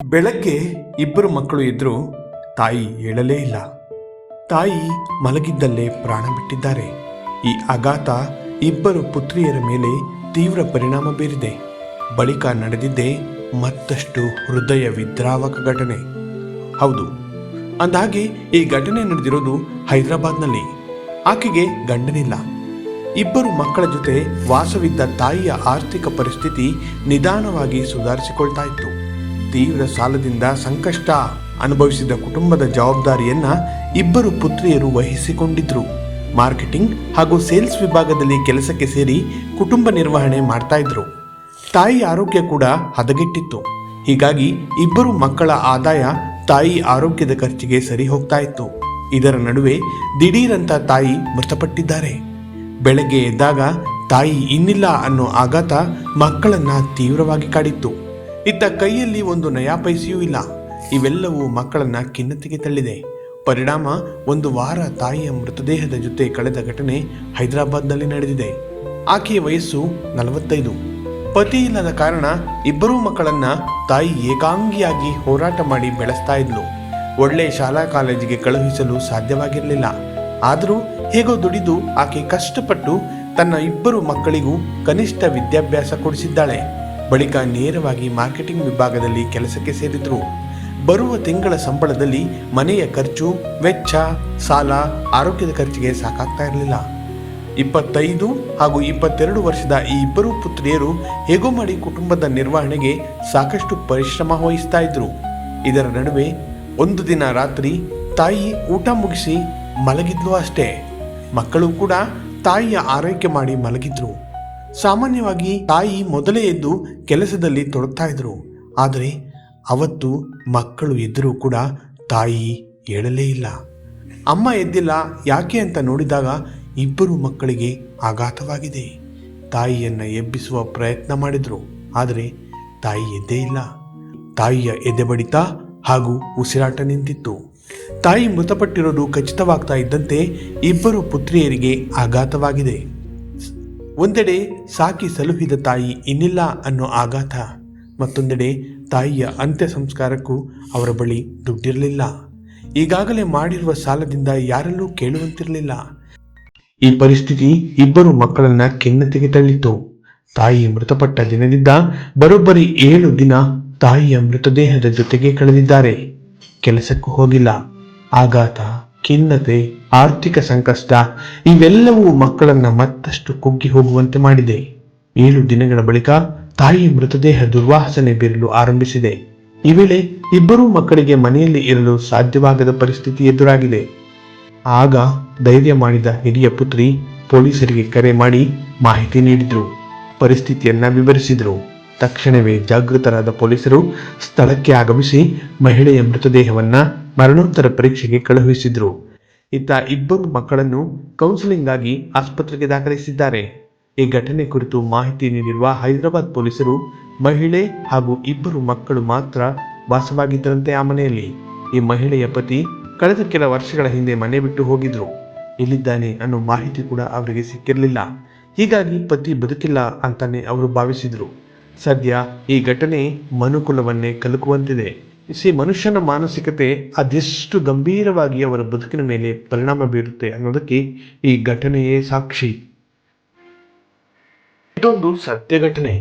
ಬೆಳಗ್ಗೆ ಇಬ್ಬರು ಮಕ್ಕಳು ಇದ್ರು ತಾಯಿ ಹೇಳಲೇ ಇಲ್ಲ. ತಾಯಿ ಮಲಗಿದ್ದಲ್ಲೇ ಪ್ರಾಣ ಬಿಟ್ಟಿದ್ದಾರೆ. ಈ ಆಘಾತ ಇಬ್ಬರು ಪುತ್ರಿಯರ ಮೇಲೆ ತೀವ್ರ ಪರಿಣಾಮ ಬೀರಿದೆ. ಬಳಿಕ ನಡೆದಿದ್ದೇ ಮತ್ತಷ್ಟು ಹೃದಯ ವಿದ್ರಾವಕ ಘಟನೆ. ಹೌದು, ಅಂದಹಾಗೆ ಈ ಘಟನೆ ನಡೆದಿರೋದು ಹೈದರಾಬಾದ್ನಲ್ಲಿ. ಆಕೆಗೆ ಗಂಡನಿಲ್ಲ. ಇಬ್ಬರು ಮಕ್ಕಳ ಜೊತೆ ವಾಸವಿದ್ದ ತಾಯಿಯ ಆರ್ಥಿಕ ಪರಿಸ್ಥಿತಿ ನಿಧಾನವಾಗಿ ಸುಧಾರಿಸಿಕೊಳ್ತಾ ಇತ್ತು. ತೀವ್ರ ಸಾಲದಿಂದ ಸಂಕಷ್ಟ ಅನುಭವಿಸಿದ ಕುಟುಂಬದ ಜವಾಬ್ದಾರಿಯನ್ನ ಇಬ್ಬರು ಪುತ್ರಿಯರು ವಹಿಸಿಕೊಂಡಿದ್ರು. ಮಾರ್ಕೆಟಿಂಗ್ ಹಾಗೂ ಸೇಲ್ಸ್ ವಿಭಾಗದಲ್ಲಿ ಕೆಲಸಕ್ಕೆ ಸೇರಿ ಕುಟುಂಬ ನಿರ್ವಹಣೆ ಮಾಡ್ತಾ ಇದ್ರು. ತಾಯಿ ಆರೋಗ್ಯ ಕೂಡ ಹದಗೆಟ್ಟಿತ್ತು. ಹೀಗಾಗಿ ಇಬ್ಬರು ಮಕ್ಕಳ ಆದಾಯ ತಾಯಿ ಆರೋಗ್ಯದ ಖರ್ಚಿಗೆ ಸರಿ ಹೋಗ್ತಾ ಇತ್ತು. ಇದರ ನಡುವೆ ದಿಢೀರಂತ ತಾಯಿ ಮೃತಪಟ್ಟಿದ್ದಾರೆ. ಬೆಳಗ್ಗೆ ಎದ್ದಾಗ ತಾಯಿ ಇನ್ನಿಲ್ಲ ಅನ್ನೋ ಆಘಾತ ಮಕ್ಕಳನ್ನ ತೀವ್ರವಾಗಿ ಕಾಡಿತ್ತು. ಇತ್ತ ಕೈಯಲ್ಲಿ ಒಂದು ನಯಾ ಪೈಸೆಯೂ ಇಲ್ಲ. ಇವೆಲ್ಲವೂ ಮಕ್ಕಳನ್ನ ಖಿನ್ನತೆಗೆ ತಳ್ಳಿದೆ. ಪರಿಣಾಮ, ಒಂದು ವಾರ ತಾಯಿಯ ಮೃತದೇಹದ ಜೊತೆ ಕಳೆದ ಘಟನೆ ಹೈದರಾಬಾದ್ನಲ್ಲಿ ನಡೆದಿದೆ. ಆಕೆಯ ವಯಸ್ಸು ನಲವತ್ತೈದು. ಪತಿ ಇಲ್ಲದ ಕಾರಣ ಇಬ್ಬರೂ ಮಕ್ಕಳನ್ನ ತಾಯಿ ಏಕಾಂಗಿಯಾಗಿ ಹೋರಾಟ ಮಾಡಿ ಬೆಳೆಸ್ತಾ ಇದ್ಲು. ಒಳ್ಳೆ ಶಾಲಾ ಕಾಲೇಜಿಗೆ ಕಳುಹಿಸಲು ಸಾಧ್ಯವಾಗಿರಲಿಲ್ಲ. ಆದರೂ ಹೇಗೋ ದುಡಿದು ಆಕೆ ಕಷ್ಟಪಟ್ಟು ತನ್ನ ಇಬ್ಬರು ಮಕ್ಕಳಿಗೂ ಕನಿಷ್ಠ ವಿದ್ಯಾಭ್ಯಾಸ ಕೊಡಿಸಿದ್ದಾಳೆ. ಬಳಿಕ ನೇರವಾಗಿ ಮಾರ್ಕೆಟಿಂಗ್ ವಿಭಾಗದಲ್ಲಿ ಕೆಲಸಕ್ಕೆ ಸೇರಿದ್ರು. ಬರುವ ತಿಂಗಳ ಸಂಬಳದಲ್ಲಿ ಮನೆಯ ಖರ್ಚು, ವೆಚ್ಚ, ಸಾಲ, ಆರೋಗ್ಯದ ಖರ್ಚಿಗೆ ಸಾಕಾಗ್ತಾ ಇರಲಿಲ್ಲ. ಇಪ್ಪತ್ತೈದು ಹಾಗೂ ಇಪ್ಪತ್ತೆರಡು ವರ್ಷದ ಈ ಇಬ್ಬರು ಪುತ್ರಿಯರು ಹೇಗೋ ಮಾಡಿ ಕುಟುಂಬದ ನಿರ್ವಹಣೆಗೆ ಸಾಕಷ್ಟು ಪರಿಶ್ರಮ ವಹಿಸ್ತಾ ಇದ್ರು. ಇದರ ನಡುವೆ ಒಂದು ದಿನ ರಾತ್ರಿ ತಾಯಿ ಊಟ ಮುಗಿಸಿ ಮಲಗಿದ್ಲು ಅಷ್ಟೇ. ಮಕ್ಕಳು ಕೂಡ ತಾಯಿಯ ಆರೈಕೆ ಮಾಡಿ ಮಲಗಿದ್ರು. ಸಾಮಾನ್ಯವಾಗಿ ತಾಯಿ ಮೊದಲೇ ಎದ್ದು ಕೆಲಸದಲ್ಲಿ ತೊಡಗ್ತಾ ಇದ್ರು. ಆದರೆ ಅವತ್ತು ಮಕ್ಕಳು ಎದ್ದರೂ ಕೂಡ ತಾಯಿ ಹೇಳಲೇ ಇಲ್ಲ. ಅಮ್ಮ ಎದ್ದಿಲ್ಲ, ಯಾಕೆ ಅಂತ ನೋಡಿದಾಗ ಇಬ್ಬರು ಮಕ್ಕಳಿಗೆ ಆಘಾತವಾಗಿದೆ. ತಾಯಿಯನ್ನು ಎಬ್ಬಿಸುವ ಪ್ರಯತ್ನ ಮಾಡಿದರು, ಆದರೆ ತಾಯಿ ಎದ್ದೇ ಇಲ್ಲ. ತಾಯಿಯ ಎದೆ ಬಡಿತ ಹಾಗೂ ಉಸಿರಾಟ ನಿಂತಿತ್ತು. ತಾಯಿ ಮೃತಪಟ್ಟಿರೋದು ಖಚಿತವಾಗ್ತಾ ಇದ್ದಂತೆ ಇಬ್ಬರು ಪುತ್ರಿಯರಿಗೆ ಆಘಾತವಾಗಿದೆ. ಒಂದೆಡೆ ಸಾಕಿ ಸಲುಹಿದ ತಾಯಿ ಇನ್ನಿಲ್ಲ ಅನ್ನೋ ಆಘಾತ, ಮತ್ತೊಂದೆಡೆ ತಾಯಿಯ ಅಂತ್ಯ ಸಂಸ್ಕಾರಕ್ಕೂ ಅವರ ಬಳಿ ದುಡ್ಡಿರಲಿಲ್ಲ. ಈಗಾಗಲೇ ಮಾಡಿರುವ ಸಾಲದಿಂದ ಯಾರಲ್ಲೂ ಕೇಳುವಂತಿರಲಿಲ್ಲ. ಈ ಪರಿಸ್ಥಿತಿ ಇಬ್ಬರು ಮಕ್ಕಳನ್ನ ಖಿನ್ನತೆಗೆ ತಳ್ಳಿತು. ತಾಯಿ ಮೃತಪಟ್ಟ ದಿನದಿಂದ ಬರೋಬ್ಬರಿ ಏಳು ದಿನ ತಾಯಿಯ ಮೃತದೇಹದ ಜೊತೆಗೆ ಕಳೆದಿದ್ದಾರೆ. ಕೆಲಸಕ್ಕೂ ಹೋಗಿಲ್ಲ. ಆಘಾತ ಖಿನ್ನತೆ, ಆರ್ಥಿಕ ಸಂಕಷ್ಟ, ಇವೆಲ್ಲವೂ ಮಕ್ಕಳನ್ನ ಮತ್ತಷ್ಟು ಕುಗ್ಗಿ ಹೋಗುವಂತೆ ಮಾಡಿದೆ. ಏಳು ದಿನಗಳ ಬಳಿಕ ತಾಯಿ ಮೃತದೇಹ ದುರ್ವಾಸನೆ ಬೀರಲು ಆರಂಭಿಸಿದೆ. ಈ ವೇಳೆ ಇಬ್ಬರೂ ಮಕ್ಕಳಿಗೆ ಮನೆಯಲ್ಲಿ ಇರಲು ಸಾಧ್ಯವಾಗದ ಪರಿಸ್ಥಿತಿ ಎದುರಾಗಿದೆ. ಆಗ ಧೈರ್ಯ ಮಾಡಿದ ಹಿರಿಯ ಪುತ್ರಿ ಪೊಲೀಸರಿಗೆ ಕರೆ ಮಾಡಿ ಮಾಹಿತಿ ನೀಡಿದ್ರು. ಪರಿಸ್ಥಿತಿಯನ್ನ ವಿವರಿಸಿದ್ರು. ತಕ್ಷಣವೇ ಜಾಗೃತರಾದ ಪೊಲೀಸರು ಸ್ಥಳಕ್ಕೆ ಆಗಮಿಸಿ ಮಹಿಳೆಯ ಮೃತದೇಹವನ್ನ ಮರಣೋತ್ತರ ಪರೀಕ್ಷೆಗೆ ಕಳುಹಿಸಿದ್ರು. ಇತ್ತ ಇಬ್ಬರು ಮಕ್ಕಳನ್ನು ಕೌನ್ಸಿಲಿಂಗ್ ಆಗಿ ಆಸ್ಪತ್ರೆಗೆ ದಾಖಲಿಸಿದ್ದಾರೆ. ಈ ಘಟನೆ ಕುರಿತು ಮಾಹಿತಿ ನೀಡಿರುವ ಹೈದರಾಬಾದ್ ಪೊಲೀಸರು, ಮಹಿಳೆ ಹಾಗೂ ಇಬ್ಬರು ಮಕ್ಕಳು ಮಾತ್ರ ವಾಸವಾಗಿದ್ದರಂತೆ ಆ ಮನೆಯಲ್ಲಿ. ಈ ಮಹಿಳೆಯ ಪತಿ ಕಳೆದ ಕೆಲ ವರ್ಷಗಳ ಹಿಂದೆ ಮನೆ ಬಿಟ್ಟು ಹೋಗಿದ್ರು. ಎಲ್ಲಿದ್ದಾನೆ ಅನ್ನೋ ಮಾಹಿತಿ ಕೂಡ ಅವರಿಗೆ ಸಿಕ್ಕಿರಲಿಲ್ಲ. ಹೀಗಾಗಿ ಪತಿ ಬದುಕಿಲ್ಲ ಅಂತಾನೆ ಅವರು ಭಾವಿಸಿದ್ರು. ಸದ್ಯ ಈ ಘಟನೆ ಮನುಕುಲವನ್ನೇ ಕಲಕುವಂತಿದೆ. ಸಿ ಮನುಷ್ಯನ ಮಾನಸಿಕತೆ ಅದೆಷ್ಟು ಗಂಭೀರವಾಗಿ ಅವರ ಬದುಕಿನ ಮೇಲೆ ಪರಿಣಾಮ ಬೀರುತ್ತೆ ಅನ್ನೋದಕ್ಕೆ ಈ ಘಟನೆಯೇ ಸಾಕ್ಷಿ. ಇದೊಂದು ಸತ್ಯ ಘಟನೆ.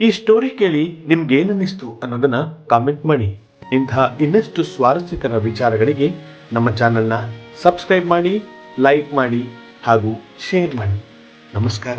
ಈ ಸ್ಟೋರಿ ಕೇಳಿ ನಿಮ್ಗೆ ಏನನ್ನಿಸ್ತು ಅನ್ನೋದನ್ನ ಕಾಮೆಂಟ್ ಮಾಡಿ. ಇಂತಹ ಇನ್ನಷ್ಟು ಸ್ವಾರಸ್ಯಕರ ವಿಚಾರಗಳಿಗೆ ನಮ್ಮ ಚಾನೆಲ್ನ ಸಬ್ಸ್ಕ್ರೈಬ್ ಮಾಡಿ ಲೈಕ್ ಮಾಡಿ ಹಾಗೂ ಶೇರ್ ಮಾಡಿ. ನಮಸ್ಕಾರ.